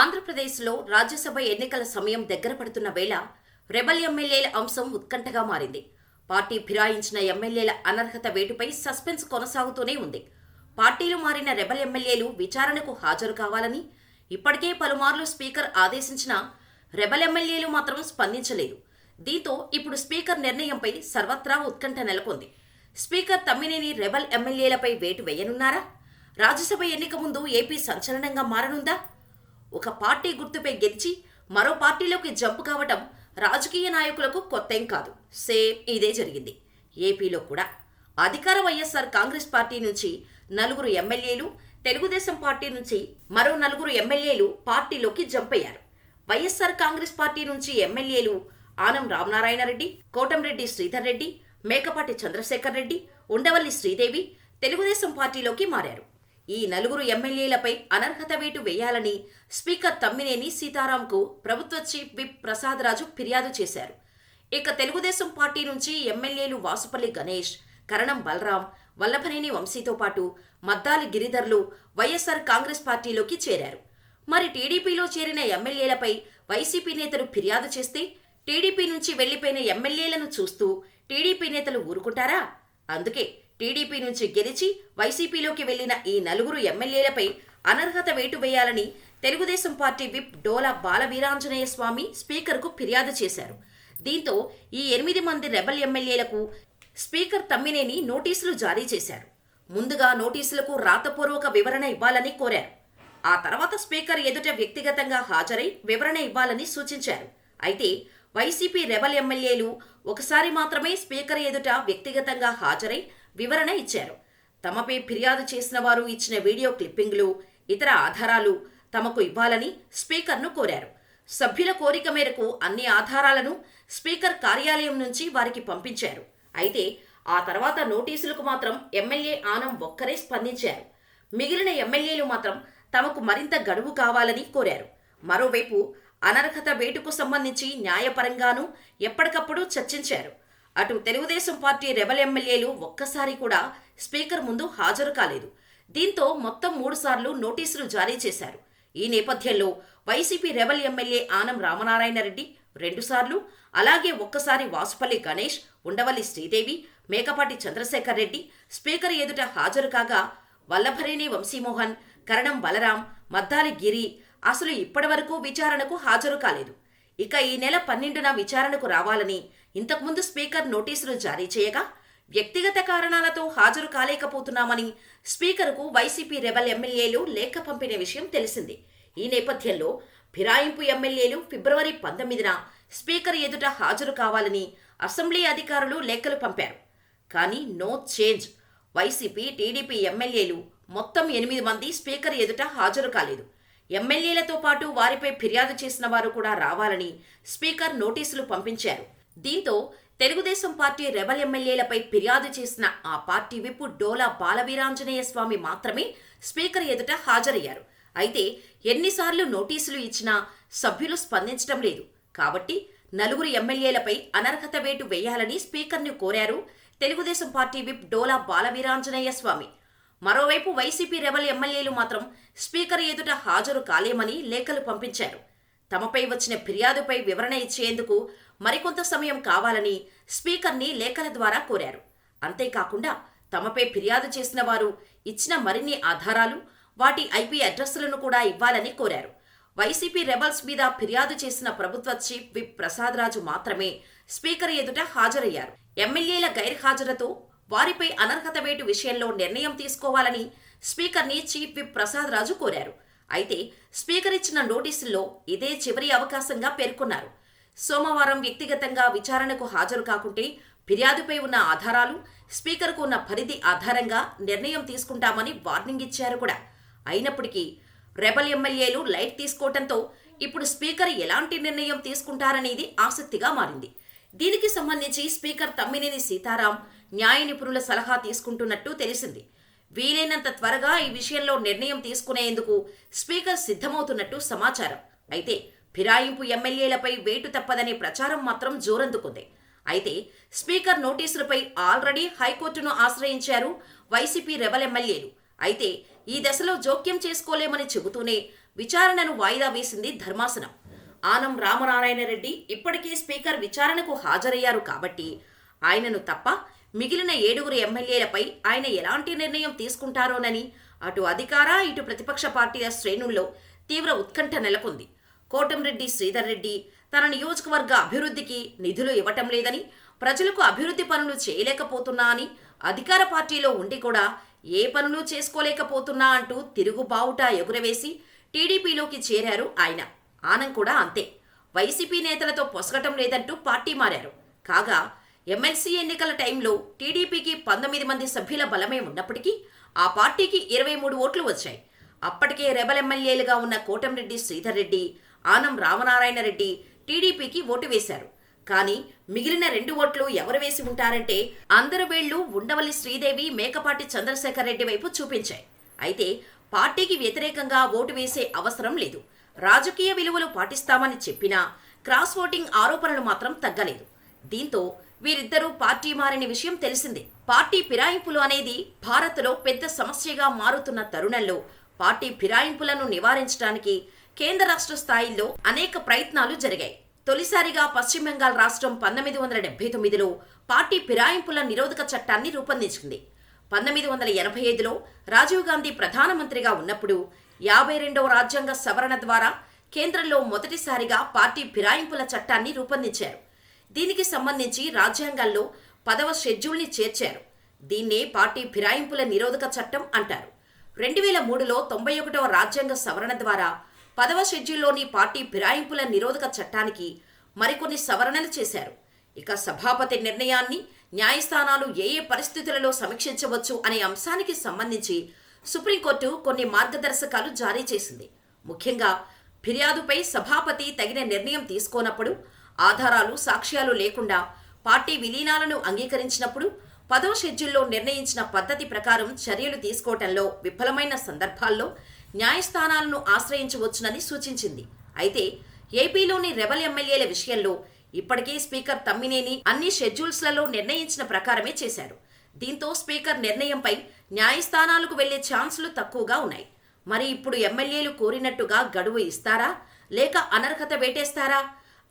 ఆంధ్రప్రదేశ్లో రాజ్యసభ ఎన్నికల సమయం దగ్గర పడుతున్న వేళ రెబల్ ఎమ్మెల్యేల అంశం ఉత్కంఠగా మారింది. పార్టీ ఫిరాయించిన ఎమ్మెల్యేల అనర్హత వేటుపై సస్పెన్స్ కొనసాగుతూనే ఉంది. పార్టీలు మారిన రెబల్ ఎమ్మెల్యేలు విచారణకు హాజరు కావాలని ఇప్పటికే పలుమార్లు స్పీకర్ ఆదేశించిన రెబల్ ఎమ్మెల్యేలు మాత్రం స్పందించలేదు. దీంతో ఇప్పుడు స్పీకర్ నిర్ణయంపై సర్వత్రా ఉత్కంఠ నెలకొంది. స్పీకర్ తమ్మినేని రెబల్ ఎమ్మెల్యేలపై వేటు వేయనున్నారా? రాజ్యసభ ఎన్నిక ముందు ఏపీ సంచలనంగా మారనుందా? ఒక పార్టీ గుర్తుపై గెలిచి మరో పార్టీలోకి జంప్ కావటం రాజకీయ నాయకులకు కొత్తేం కాదు. సేమ్ ఇదే జరిగింది. ఏపీలో కూడా అధికార వైఎస్ఆర్ కాంగ్రెస్ పార్టీ నుంచి నలుగురు ఎమ్మెల్యేలు తెలుగుదేశం పార్టీ నుంచి మరో నలుగురు ఎమ్మెల్యేలు పార్టీలోకి జంప్ అయ్యారు. వైఎస్ఆర్ కాంగ్రెస్ పార్టీ నుంచి ఎమ్మెల్యేలు ఆనం రామనారాయణ రెడ్డి కోటంరెడ్డి శ్రీధర్ రెడ్డి మేకపాటి చంద్రశేఖర్ రెడ్డి ఉండవల్లి శ్రీదేవి తెలుగుదేశం పార్టీలోకి మారారు. ఈ నలుగురు ఎమ్మెల్యేలపై అనర్హత వేటు వేయాలని స్పీకర్ తమ్మినేని సీతారాంకు ప్రభుత్వ చీఫ్ విప్ ప్రసాదరాజు ఫిర్యాదు చేశారు. ఇక తెలుగుదేశం పార్టీ నుంచి ఎమ్మెల్యేలు వాసుపల్లి గణేష్ కరణం బలరాం వల్లభనేని వంశీతో పాటు మద్దాలి గిరిధర్లు వైఎస్ఆర్ కాంగ్రెస్ పార్టీలోకి చేరారు. మరి టీడీపీలో చేరిన ఎమ్మెల్యేలపై వైసీపీ నేతలు ఫిర్యాదు చేస్తే టీడీపీ నుంచి వెళ్ళిపోయిన ఎమ్మెల్యేలను చూస్తూ టీడీపీ నేతలు ఊరుకుంటారా? అందుకే టీడీపీ నుంచి గెలిచి వైసీపీలోకి వెళ్ళిన ఈ నలుగురు ఎమ్మెల్యేలపై అనర్హత వేటు వేయాలని తెలుగుదేశం పార్టీ విప్ డోలా బాలవీరాంజనేయ స్వామి స్పీకర్కు ఫిర్యాదు చేశారు. దీంతో ఈ ఎనిమిది మంది రెబల్ ఎమ్మెల్యేలకు స్పీకర్ తమ్మినేని నోటీసులు జారీ చేశారు. ముందుగా నోటీసులకు రాతపూర్వక వివరణ ఇవ్వాలని కోరారు. ఆ తర్వాత స్పీకర్ ఎదుట వ్యక్తిగతంగా హాజరై వివరణ ఇవ్వాలని సూచించారు. అయితే వైసీపీ రెబల్ ఎమ్మెల్యేలు ఒకసారి మాత్రమే స్పీకర్ ఎదుట వ్యక్తిగతంగా హాజరై వివరణ ఇచ్చారు. తమపై ఫిర్యాదు చేసిన వారు ఇచ్చిన వీడియో క్లిప్పింగ్లు ఇతర ఆధారాలు తమకు ఇవ్వాలని స్పీకర్ను కోరారు. సభ్యుల కోరిక మేరకు అన్ని ఆధారాలను స్పీకర్ కార్యాలయం నుంచి వారికి పంపించారు. అయితే ఆ తర్వాత నోటీసులకు మాత్రం ఎమ్మెల్యే ఆనం ఒక్కరే స్పందించారు. మిగిలిన ఎమ్మెల్యేలు మాత్రం తమకు మరింత గడువు కావాలని కోరారు. మరోవైపు అనర్హత వేటుకు సంబంధించి న్యాయపరంగానూ ఎప్పటికప్పుడు చర్చించారు. అటు తెలుగుదేశం పార్టీ రెబల్ ఎమ్మెల్యేలు ఒక్కసారి కూడా స్పీకర్ ముందు హాజరు కాలేదు. దీంతో మొత్తం మూడుసార్లు నోటీసులు జారీ చేశారు. ఈ నేపథ్యంలో YCP rebel MLA Anam Ramanarayana Reddy రెండుసార్లు అలాగే ఒక్కసారి వాసుపల్లి గణేష్ ఉండవల్లి శ్రీదేవి మేకపాటి చంద్రశేఖర్ రెడ్డి స్పీకర్ ఎదుట హాజరు కాగా వల్లభరేని వంశీమోహన్ కరణం బలరాం మద్దాలి గిరి అసలు ఇప్పటివరకు విచారణకు హాజరు కాలేదు. ఇక ఈ నెల పన్నెండున విచారణకు రావాలని ఇంతకుముందు స్పీకర్ నోటీసులు జారీ చేయగా వ్యక్తిగత కారణాలతో హాజరు కాలేకపోతున్నామని స్పీకర్కు వైసీపీ రెబల్ ఎమ్మెల్యేలు లేఖ పంపిన విషయం తెలిసింది. ఈ నేపథ్యంలో ఫిరాయింపు ఎమ్మెల్యేలు ఫిబ్రవరి పంతొమ్మిదిన స్పీకర్ ఎదుట హాజరు కావాలని అసెంబ్లీ అధికారులు లేఖలు పంపారు. కానీ నో చేంజ్. వైసీపీ టీడీపీ ఎమ్మెల్యేలు మొత్తం ఎనిమిది మంది స్పీకర్ ఎదుట హాజరు కాలేదు. ఎమ్మెల్యేలతో పాటు వారిపై ఫిర్యాదు చేసిన వారు కూడా రావాలని స్పీకర్ నోటీసులు పంపించారు. దీంతో తెలుగుదేశం పార్టీ రెబల్ ఎమ్మెల్యేలపై ఫిర్యాదు చేసిన ఆ పార్టీ విప్పు డోలా బాలవీరాంజనేయ స్వామి మాత్రమే స్పీకర్ ఎదుట హాజరయ్యారు. అయితే ఎన్నిసార్లు నోటీసులు ఇచ్చినా సభ్యులు స్పందించడం లేదు. కాబట్టి నలుగురు ఎమ్మెల్యేలపై అనర్హత వేటు వేయాలని స్పీకర్ను కోరారు తెలుగుదేశం పార్టీ విప్ డోలా బాలవీరాంజనేయ స్వామి. మరోవైపు వైసీపీ రెబల్ ఎమ్మెల్యేలు మాత్రం స్పీకర్ ఎదుట హాజరు కాలేమని లేఖలు పంపించారు. తమపై వచ్చిన ఫిర్యాదుపై వివరణ ఇచ్చేందుకు మరికొంత సమయం కావాలని స్పీకర్ని లేఖల ద్వారా కోరారు. అంతేకాకుండా తమపై ఫిర్యాదు చేసిన వారు ఇచ్చిన మరిన్ని ఆధారాలు వాటి ఐపీ అడ్రస్లను కూడా ఇవ్వాలని కోరారు. వైసీపీ రెబల్స్ మీద ఫిర్యాదు చేసిన ప్రభుత్వ చీఫ్ విప్ ప్రసాదరాజు మాత్రమే స్పీకర్ ఎదుట హాజరయ్యారు. ఎమ్మెల్యేల గైర్హాజరుతో వారిపై అనర్హత వేటు విషయంలో నిర్ణయం తీసుకోవాలని స్పీకర్ని చీఫ్ విప్ ప్రసాద్ రాజు కోరారు. అయితే స్పీకర్ ఇచ్చిన నోటీసుల్లో ఇదే చివరి అవకాశంగా పేర్కొన్నారు. సోమవారం వ్యక్తిగతంగా విచారణకు హాజరు కాకుంటే ఫిర్యాదుపై ఉన్న ఆధారాలు స్పీకర్కు ఉన్న పరిధి ఆధారంగా నిర్ణయం తీసుకుంటామని వార్నింగ్ ఇచ్చారు కూడా. అయినప్పటికీ రెబల్ ఎమ్మెల్యేలు లైట్ తీసుకోవడంతో ఇప్పుడు స్పీకర్ ఎలాంటి నిర్ణయం తీసుకుంటారనేది ఆసక్తిగా మారింది. దీనికి సంబంధించి స్పీకర్ తమ్మినేని సీతారాం న్యాయ నిపుణుల సలహా తీసుకుంటున్నట్టు తెలిసింది. వీలైనంత త్వరగా ఈ విషయంలో నిర్ణయం తీసుకునేందుకు స్పీకర్ సిద్ధమవుతున్నట్టు సమాచారం. అయితే ఫిరాయింపు ఎమ్మెల్యేలపై వేటు తప్పదనే ప్రచారం మాత్రం జోరందుకుంది. అయితే స్పీకర్ నోటీసులపై ఆల్రెడీ హైకోర్టును ఆశ్రయించారు వైసీపీ రెబల్ ఎమ్మెల్యేలు. అయితే ఈ దశలో జోక్యం చేసుకోలేమని చెబుతూనే విచారణను వాయిదా వేసింది ధర్మాసనం. ఆనం రామనారాయణ రెడ్డి ఇప్పటికే స్పీకర్ విచారణకు హాజరయ్యారు కాబట్టి ఆయనను తప్ప మిగిలిన ఏడుగురు ఎమ్మెల్యేలపై ఆయన ఎలాంటి నిర్ణయం తీసుకుంటారోనని అటు అధికార ఇటు ప్రతిపక్ష పార్టీల శ్రేణుల్లో తీవ్ర ఉత్కంఠ నెలకొంది. కోటంరెడ్డి శ్రీధర్ రెడ్డి తన నియోజకవర్గ అభివృద్ధికి నిధులు ఇవ్వటం లేదని ప్రజలకు అభివృద్ధి పనులు చేయలేకపోతున్నా అని అధికార పార్టీలో ఉండి కూడా ఏ పనులు చేసుకోలేకపోతున్నా అంటూ తిరుగుబావుట ఎగురవేసి టీడీపీలోకి చేరారు ఆయన. ఆనం కూడా అంతే. వైసీపీ నేతలతో పొసగటం లేదంటూ పార్టీ మారారు. కాగా ఎమ్మెల్సీ ఎన్నికల టైంలో టీడీపీకి పంతొమ్మిది మంది సభ్యుల బలమే ఉన్నప్పటికీ ఆ పార్టీకి ఇరవై మూడు ఓట్లు వచ్చాయి. అప్పటికే రెబల్ ఎమ్మెల్యేలుగా ఉన్న కోటంరెడ్డి శ్రీధర్ రెడ్డి ఆనం రామనారాయణ రెడ్డి టీడీపీకి ఓటు వేశారు. కానీ మిగిలిన రెండు ఓట్లు ఎవరు వేసి ఉంటారంటే అందరు వేళ్ళు ఉండవల్లి శ్రీదేవి మేకపాటి చంద్రశేఖర్ రెడ్డి వైపు చూపించాయి. అయితే పార్టీకి వ్యతిరేకంగా ఓటు వేసే అవసరం లేదు. రాజకీయ విలువలు పాటిస్తామని చెప్పినా క్రాస్ ఓటింగ్ ఆరోపణలు మాత్రం తగ్గలేదు. దీంతో వీరిద్దరూ పార్టీ మారిన విషయం తెలిసిందే. పార్టీ ఫిరాయింపులు అనేది భారత్లో పెద్ద సమస్యగా మారుతున్న తరుణంలో పార్టీ ఫిరాయింపులను నివారించడానికి కేంద్ర రాష్ట్ర స్థాయిలో అనేక ప్రయత్నాలు జరిగాయి. తొలిసారిగా పశ్చిమ బెంగాల్ రాష్ట్రం పంతొమ్మిది వందల డెబ్బై తొమ్మిదిలో పార్టీ ఫిరాయింపుల నిరోధక చట్టాన్ని రూపొందించింది. పంతొమ్మిది వందల ఎనభై ఐదులో రాజీవ్ గాంధీ ప్రధానమంత్రిగా ఉన్నప్పుడు యాభై రెండవ రాజ్యాంగ సవరణ ద్వారా కేంద్రంలో మొదటిసారిగా పార్టీ ఫిరాయింపుల చట్టాన్ని రూపొందించారు. దీనికి సంబంధించి రాజ్యాంగాల్లో పదవ షెడ్యూల్ని చేర్చారు. దీన్నే పార్టీ ఫిరాయింపుల నిరోధక చట్టం అంటారు. రెండు వేల మూడులో తొంభై ఒకటవ రాజ్యాంగ సవరణ ద్వారా పదవ షెడ్యూల్లోని పార్టీ ఫిరాయింపుల నిరోధక చట్టానికి మరికొన్ని సవరణలు చేశారు. ఇక సభాపతి నిర్ణయాన్ని న్యాయస్థానాలు ఏ ఏ పరిస్థితులలో సమీక్షించవచ్చు అనే అంశానికి సంబంధించి సుప్రీంకోర్టు కొన్ని మార్గదర్శకాలు జారీ చేసింది. ముఖ్యంగా ఫిర్యాదుపై సభాపతి తగిన నిర్ణయం తీసుకోనప్పుడు ఆధారాలు సాక్ష్యాలు లేకుండా పార్టీ విలీనాలను అంగీకరించినప్పుడు పదో షెడ్యూల్లో నిర్ణయించిన పద్ధతి ప్రకారం చర్యలు తీసుకోవటంలో విఫలమైన సందర్భాల్లో న్యాయస్థానాలను ఆశ్రయించవచ్చునని సూచించింది. అయితే ఏపీలోని రెబల్ ఎమ్మెల్యేల విషయంలో ఇప్పటికే స్పీకర్ తమ్మినేని అన్ని షెడ్యూల్స్లలో నిర్ణయించిన ప్రకారమే చేశారు. దీంతో స్పీకర్ నిర్ణయంపై న్యాయస్థానాలకు వెళ్ళే ఛాన్సులు తక్కువగా ఉన్నాయి. మరి ఇప్పుడు ఎమ్మెల్యేలు కోరినట్టుగా గడువు ఇస్తారా? లేక అనర్హత వేటేస్తారా?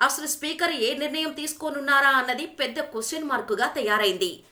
అసలు స్పీకర్ ఏ నిర్ణయం తీసుకోనున్నారా అన్నది పెద్ద క్వశ్చన్ మార్కుగా తయారైంది.